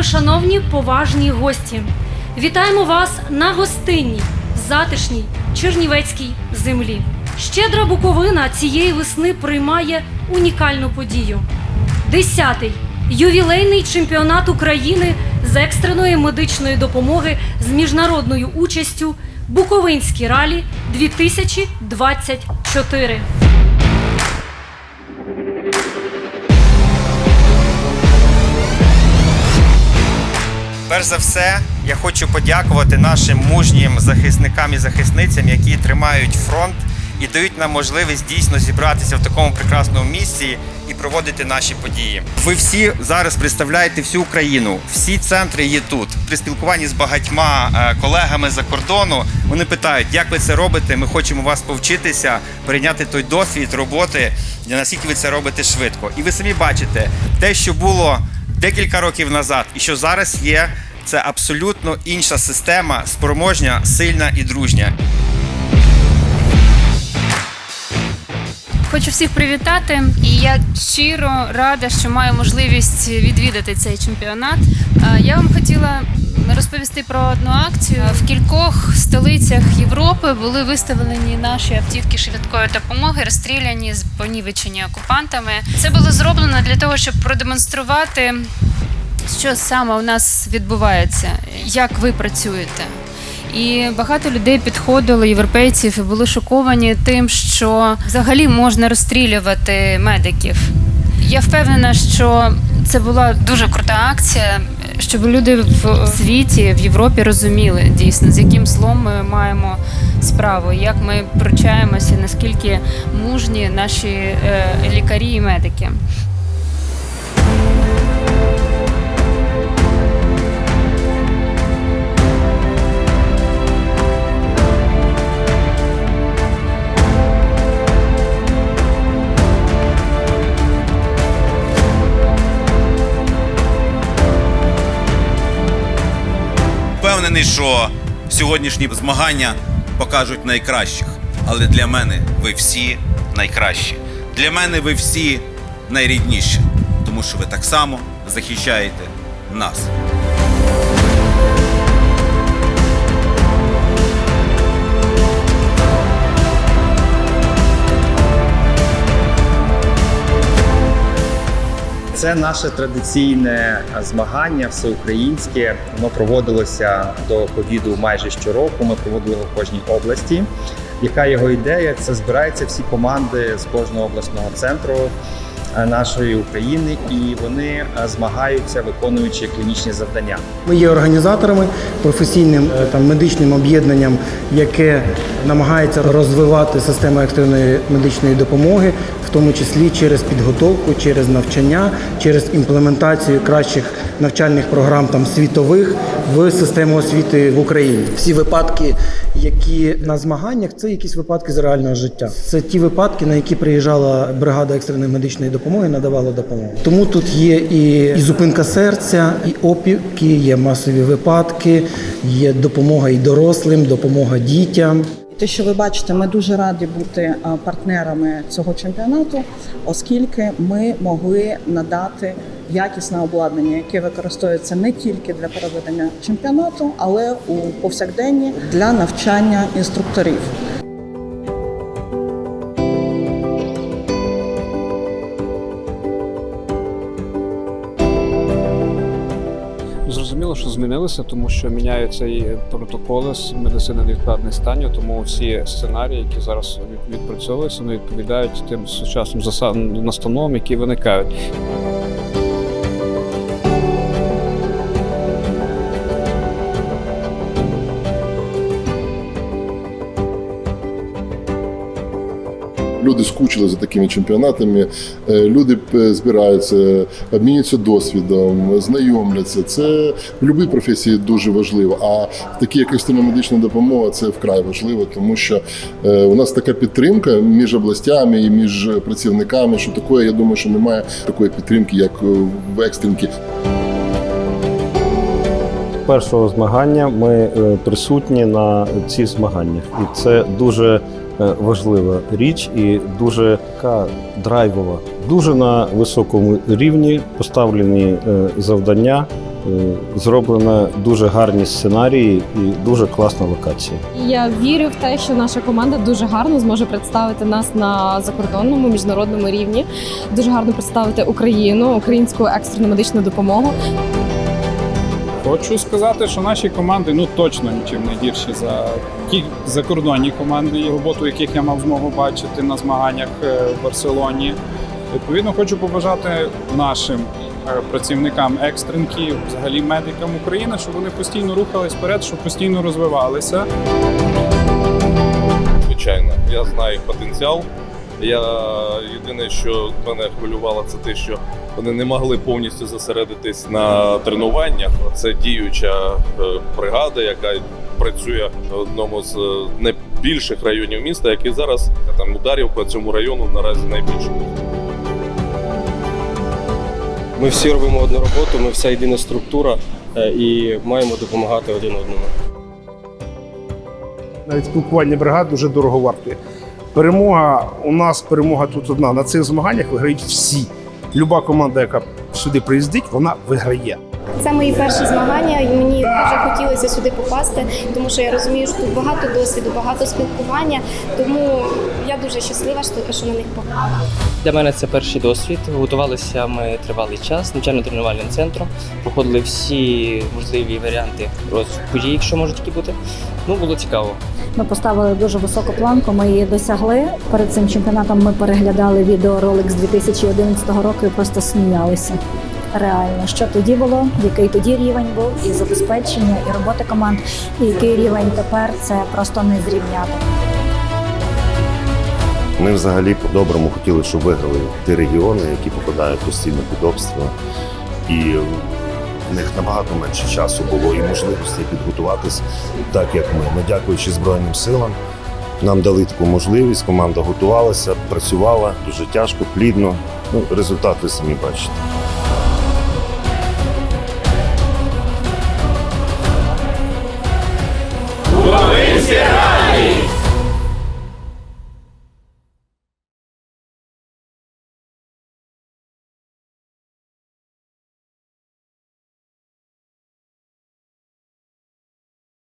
вельми шановні поважні гості. Вітаємо вас на гостинній, затишній чернівецькій землі. Щедра Буковина цієї весни приймає унікальну подію. Десятий ювілейний чемпіонат України з екстреної медичної допомоги з міжнародною участю Буковинські ралі 2024. Перш за все, я хочу подякувати нашим мужнім захисникам і захисницям, які тримають фронт і дають нам можливість дійсно зібратися в такому прекрасному місці і проводити наші події. Ви всі зараз представляєте всю Україну. Всі центри є тут. При спілкуванні з багатьма е, колегами за кордону вони питають, як ви це робите. Ми хочемо вас повчитися, перейняти той досвід роботи, наскільки ви це робите швидко. І ви самі бачите, те, що було декілька років назад, і що зараз є, це абсолютно інша система, спроможня, сильна і дружня. Хочу всіх привітати, і я щиро рада, що маю можливість відвідати цей чемпіонат. Е, Я вам хотіла розповісти про одну акцію. В кількох столицях Європи були виставлені наші автівки швидкої допомоги, розстріляні з понівечені окупантами. Це було зроблено для того, щоб продемонструвати, що саме у нас відбувається, як ви працюєте. І багато людей підходило, європейців, і були шоковані тим, що взагалі можна розстрілювати медиків. Я впевнена, що це була дуже крута акція, щоб люди в світі, в Європі розуміли дійсно, з яким злом ми маємо справу, як ми пручаємося, наскільки мужні наші е, лікарі і медики. Впевнений, що сьогоднішні змагання покажуть найкращих. Але для мене ви всі найкращі. Для мене ви всі найрідніші, тому що ви так само захищаєте нас. Це наше традиційне змагання всеукраїнське. Воно проводилося до ковіду майже щороку. Ми проводили його в кожній області. Яка його ідея? Це збираються всі команди з кожного обласного центру нашої України, і вони е, змагаються, виконуючи клінічні завдання. Ми є організаторами, професійним е, там медичним об'єднанням, яке намагається розвивати систему екстреної медичної допомоги, в тому числі через підготовку, через навчання, через імплементацію кращих навчальних програм там світових в систему освіти в Україні. Всі випадки, які на змаганнях, це якісь випадки з реального життя. Це ті випадки, на які приїжджала бригада екстреної медичної допомоги, надавала допомогу. Тому тут є і, і зупинка серця, і опіки, є масові випадки, є допомога і дорослим, допомога дітям. Те, що ви бачите, ми дуже раді бути партнерами цього чемпіонату, оскільки ми могли надати якісне обладнання, яке використовується не тільки для проведення чемпіонату, але у повсякденні для навчання інструкторів. Зрозуміло, що змінилося, тому що міняються і протоколи з медицини невідкладних станів, тому всі сценарії, які зараз відпрацьовуються, вони відповідають тим сучасним засад- настановам, які виникають. Люди скучили за такими чемпіонатами. Е, Люди е, збираються, обмінюються досвідом, знайомляться. Це в будь-якій професії дуже важливо. А в такій як екстрена медична допомога це вкрай важливо, тому що е, у нас така підтримка між областями і між працівниками. Що такое, я думаю, що немає такої підтримки, як в екстренці. першого змагання ми присутні на цих змаганнях, і це дуже важлива річ і дуже така драйвова. Дуже на високому рівні поставлені е, завдання, зроблено дуже гарні сценарії і дуже класна локація. Я вірю в те, що наша команда дуже гарно зможе представити нас на закордонному міжнародному рівні, дуже гарно представити Україну, українську екстрену медичну допомогу. Хочу сказати, що наші команди ну точно нічим не гірші за ті закордонні команди, і роботу яких я мав змогу бачити на змаганнях е, в Барселоні. Відповідно, хочу побажати нашим е, працівникам екстренки, взагалі медикам України, щоб вони постійно рухались вперед, щоб постійно розвивалися. звичайно. Я знаю потенціал. Я єдине, що мене хвилювало, це те, що вони не могли повністю зосередитись на тренуваннях. Це діюча е, бригада, яка працює в одному з е, найбільших районів міста, який зараз там ударів по цьому району наразі найбільше. Ми всі робимо одну роботу, ми вся єдина структура е, і маємо допомагати один одному. навіть спілкування бригад дуже дорого вартує. Перемога у нас перемога тут одна. На цих змаганнях виграють всі. Люба команда, яка сюди приїздить, вона виграє. Це мої перші змагання, і мені дуже хотілося сюди попасти, тому що я розумію, що тут багато досвіду, багато спілкування. Тому я дуже щаслива, що- що на них попала. Для мене це перший досвід. Готувалися ми тривалий час навчально-тренувальним центром, проходили всі можливі варіанти подій, якщо можуть такі бути. Ну було цікаво. Ми поставили дуже високу планку. Ми її досягли. Перед цим чемпіонатом ми переглядали відеоролик з 2011 року і просто сміялися. Реально, що тоді було, який тоді рівень був, і забезпечення, і роботи команд, і який рівень тепер це просто не зрівняти. Ми взагалі по-доброму хотіли, щоб виграли ті регіони, які попадають постійно під обстріли. І в них набагато менше часу було і можливості підготуватись так, як ми. Ми, дякуючи Збройним силам, нам дали таку можливість. Команда готувалася, працювала дуже тяжко, плідно. Ну, результат ви самі бачите.